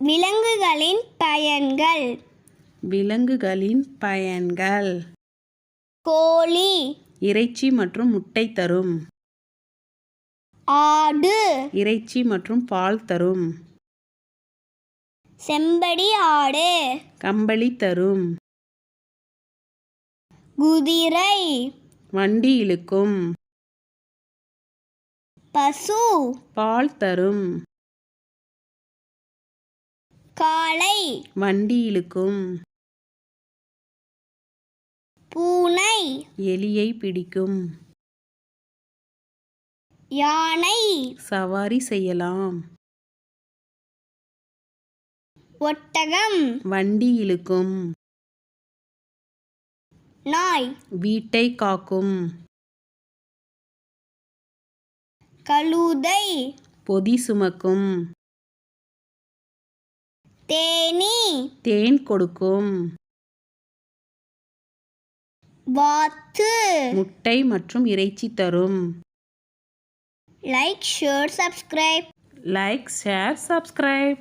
விலங்குகளின் பயன்கள். விலங்குகளின் பயன்கள். கோழி. இறைச்சி மற்றும் முட்டை தரும். ஆடு. இறைச்சி மற்றும் பால் தரும். செம்படி ஆடு. கம்பளி தரும். குதிரை. வண்டி இழுக்கும். பசு. பால் தரும். காளை. வண்டி இழுக்கும் பூனை. எலியை பிடிக்கும். யானை. சவாரி செய்யலாம். ஒட்டகம். வண்டி இழுக்கும் நாய். வீட்டை காக்கும். கழுதை. பொதி சுமக்கும். தேனி. தேன் கொடுக்கும். வாத்து. முட்டை மற்றும் இறைச்சி தரும். Like share subscribe like share subscribe